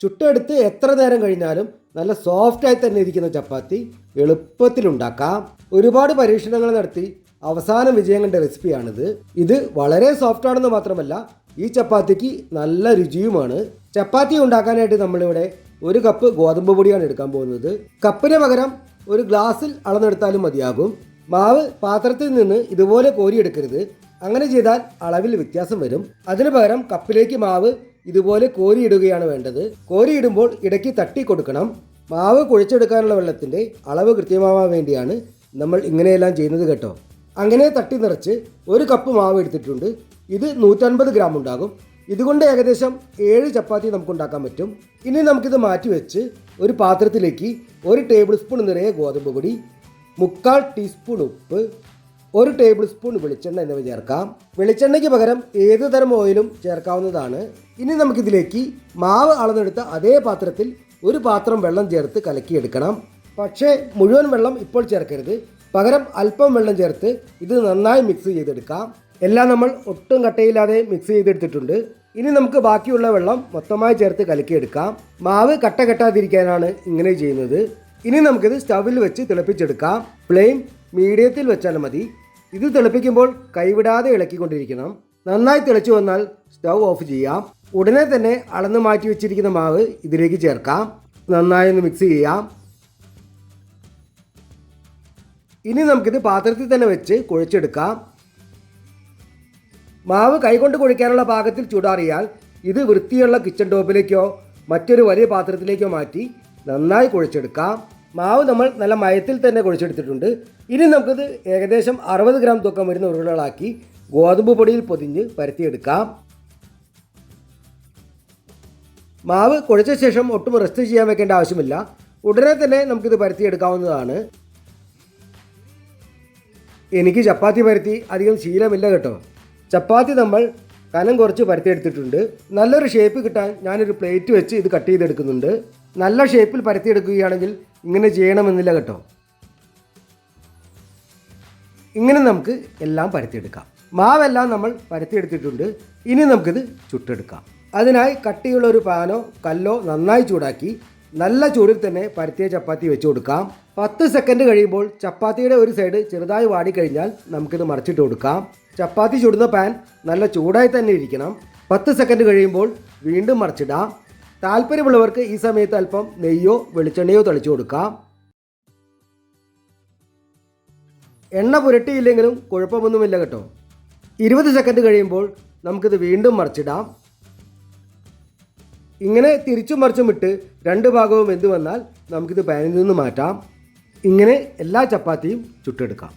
ചുട്ടെടുത്ത് എത്ര നേരം കഴിഞ്ഞാലും നല്ല സോഫ്റ്റായി തന്നെ ഇരിക്കുന്ന ചപ്പാത്തി എളുപ്പത്തിൽ ഉണ്ടാക്കാം ഒരുപാട് പരീക്ഷണങ്ങൾ നടത്തി അവസാനം വിജയം കണ്ട റെസിപ്പിയാണിത് ഇത് വളരെ സോഫ്റ്റ് ആണെന്ന് മാത്രമല്ല ഈ ചപ്പാത്തിക്ക് നല്ല രുചിയുമാണ്. ചപ്പാത്തി ഉണ്ടാക്കാനായിട്ട് നമ്മളിവിടെ ഒരു കപ്പ് ഗോതമ്പ് പൊടിയാണ് എടുക്കാൻ പോകുന്നത്. കപ്പിന് പകരം ഒരു ഗ്ലാസ്സിൽ അളന്നെടുത്താലും മതിയാകും. മാവ് പാത്രത്തിൽ നിന്ന് ഇതുപോലെ കോരിയെടുക്കരുത്. അങ്ങനെ ചെയ്താൽ അളവിൽ വ്യത്യാസം വരും. അതിനു പകരം കപ്പിലേക്ക് മാവ് ഇതുപോലെ കോരിയിടുകയാണ് വേണ്ടത്. കോരിയിടുമ്പോൾ ഇടയ്ക്ക് തട്ടി കൊടുക്കണം. മാവ് കുഴച്ചെടുക്കാനുള്ള വെള്ളത്തിന്റെ അളവ് കൃത്യമാവാൻ വേണ്ടിയാണ് നമ്മൾ ഇങ്ങനെയെല്ലാം ചെയ്യുന്നത് കേട്ടോ. അങ്ങനെ തട്ടി നിറച്ച് ഒരു കപ്പ് മാവ് എടുത്തിട്ടുണ്ട്. ഇത് നൂറ്റൻപത് ഗ്രാം ഉണ്ടാകും. ഇതുകൊണ്ട് ഏകദേശം ഏഴ് ചപ്പാത്തി നമുക്ക് ഉണ്ടാക്കാൻ പറ്റും. ഇനി നമുക്കിത് മാറ്റി വെച്ച് ഒരു പാത്രത്തിലേക്ക് ഒരു ടേബിൾ സ്പൂൺ നിറയെ ഗോതമ്പ് പൊടി മുക്കാൽ ടീസ്പൂൺ ഉപ്പ് ഒരു ടേബിൾ സ്പൂൺ വെളിച്ചെണ്ണ എന്നിവ ചേർക്കാം. വെളിച്ചെണ്ണയ്ക്ക് പകരം ഏത് തരം ഓയിലും ചേർക്കാവുന്നതാണ്. ഇനി നമുക്കിതിലേക്ക് മാവ് അളന്നെടുത്ത അതേ പാത്രത്തിൽ ഒരു പാത്രം വെള്ളം ചേർത്ത് കലക്കിയെടുക്കണം. പക്ഷേ മുഴുവൻ വെള്ളം ഇപ്പോൾ ചേർക്കരുത്. പകരം അല്പം വെള്ളം ചേർത്ത് ഇത് നന്നായി മിക്സ് ചെയ്തെടുക്കാം. എല്ലാം നമ്മൾ ഒട്ടും കട്ടയില്ലാതെ മിക്സ് ചെയ്തെടുത്തിട്ടുണ്ട്. ഇനി നമുക്ക് ബാക്കിയുള്ള വെള്ളം മൊത്തമായി ചേർത്ത് കലക്കിയെടുക്കാം. മാവ് കട്ട കെട്ടാതിരിക്കാനാണ് ഇങ്ങനെ ചെയ്യുന്നത്. ഇനി നമുക്കിത് സ്റ്റവിൽ വെച്ച് തിളപ്പിച്ചെടുക്കാം. ഫ്ലെയിം മീഡിയത്തിൽ വെച്ചാൽ മതി. ഇത് തിളപ്പിക്കുമ്പോൾ കൈവിടാതെ ഇളക്കിക്കൊണ്ടിരിക്കണം. നന്നായി തിളച്ചു വന്നാൽ സ്റ്റൗ ഓഫ് ചെയ്യാം. ഉടനെ തന്നെ അളന്ന് മാറ്റി വെച്ചിരിക്കുന്ന മാവ് ഇതിലേക്ക് ചേർക്കാം. നന്നായി ഒന്ന് മിക്സ് ചെയ്യാം. ഇനി നമുക്കിത് പാത്രത്തിൽ തന്നെ വെച്ച് കുഴച്ചെടുക്കാം. മാവ് കൈകൊണ്ട് കുഴിക്കാനുള്ള പാകത്തിൽ ചൂടാറിയാൽ ഇത് വൃത്തിയുള്ള കിച്ചൺ ടോപ്പിലേക്കോ മറ്റൊരു വലിയ പാത്രത്തിലേക്കോ മാറ്റി നന്നായി കുഴച്ചെടുക്കാം. മാവ് നമ്മൾ നല്ല മയത്തിൽ തന്നെ കുഴിച്ചെടുത്തിട്ടുണ്ട്. ഇനി നമുക്കിത് ഏകദേശം അറുപത് ഗ്രാം തൂക്കം വരുന്ന ഉരുളകളാക്കി ഗോതമ്പ് പൊടിയിൽ പൊതിഞ്ഞ് പരത്തിയെടുക്കാം. മാവ് കുഴച്ച ശേഷം ഒട്ടും റെസ്റ്റ് ചെയ്യാൻ വെക്കേണ്ട ആവശ്യമില്ല. ഉടനെ തന്നെ നമുക്കിത് പരത്തിയെടുക്കാവുന്നതാണ്. എനിക്ക് ചപ്പാത്തി പരത്തി അധികം ശീലമില്ല കേട്ടോ. ചപ്പാത്തി നമ്മൾ കനം കുറച്ച് പരത്തിയെടുത്തിട്ടുണ്ട്. നല്ലൊരു ഷേപ്പ് കിട്ടാൻ ഞാനൊരു പ്ലേറ്റ് വെച്ച് ഇത് കട്ട് ചെയ്തെടുക്കുന്നുണ്ട്. നല്ല ഷേപ്പിൽ പരത്തിയെടുക്കുകയാണെങ്കിൽ ഇങ്ങനെ ചെയ്യണമെന്നില്ല കേട്ടോ. ഇങ്ങനെ നമുക്ക് എല്ലാം പരത്തിയെടുക്കാം. മാവെല്ലാം നമ്മൾ പരത്തിയെടുത്തിട്ടുണ്ട്. ഇനി നമുക്കിത് ചുട്ടെടുക്കാം. അതിനായി കട്ടിയുള്ള ഒരു പാനോ കല്ലോ നന്നായി ചൂടാക്കി നല്ല ചൂടിൽ തന്നെ പരത്തിയ ചപ്പാത്തി വെച്ച് കൊടുക്കാം. പത്ത് സെക്കൻഡ് കഴിയുമ്പോൾ ചപ്പാത്തിയുടെ ഒരു സൈഡ് ചെറുതായി വാടിക്കഴിഞ്ഞാൽ നമുക്കിത് മറിച്ചിട്ട് കൊടുക്കാം. ചപ്പാത്തി ചുടുന്ന പാൻ നല്ല ചൂടായി തന്നെ ഇരിക്കണം. പത്ത് സെക്കൻഡ് കഴിയുമ്പോൾ വീണ്ടും മറിച്ചിടാം. താല്പര്യമുള്ളവർക്ക് ഈ സമയത്ത് അല്പം നെയ്യോ വെളിച്ചെണ്ണയോ തളിച്ചു കൊടുക്കാം. എണ്ണ പുരട്ടിയില്ലെങ്കിലും കുഴപ്പമൊന്നുമില്ല കേട്ടോ. ഇരുപത് സെക്കൻഡ് കഴിയുമ്പോൾ നമുക്കിത് വീണ്ടും മറിച്ചിടാം. ഇങ്ങനെ തിരിച്ചും മറിച്ചും ഇട്ട് രണ്ട് ഭാഗവും എന്ത് വന്നാൽ നമുക്കിത് പാനിൽ നിന്ന് മാറ്റാം. ഇങ്ങനെ എല്ലാ ചപ്പാത്തിയും ചുട്ടെടുക്കാം.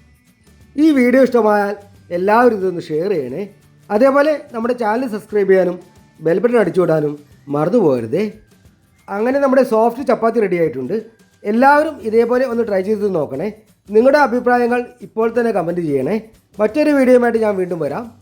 ഈ വീഡിയോ ഇഷ്ടമായാൽ എല്ലാവരും ഇതൊന്ന് ഷെയർ ചെയ്യണേ. അതേപോലെ നമ്മുടെ ചാനൽ സബ്സ്ക്രൈബ് ചെയ്യാനും ബെൽബട്ടൺ അടിച്ചു വിടാനും മറന്നു പോകരുതേ. അങ്ങനെ നമ്മുടെ സോഫ്റ്റ് ചപ്പാത്തി റെഡി ആയിട്ടുണ്ട്. എല്ലാവരും ഇതേപോലെ ഒന്ന് ട്രൈ ചെയ്ത് നോക്കണേ. നിങ്ങളുടെ അഭിപ്രായങ്ങൾ ഇപ്പോൾ തന്നെ കമന്റ് ചെയ്യണേ. മറ്റൊരു വീഡിയോയുമായിട്ട് ഞാൻ വീണ്ടും വരാം.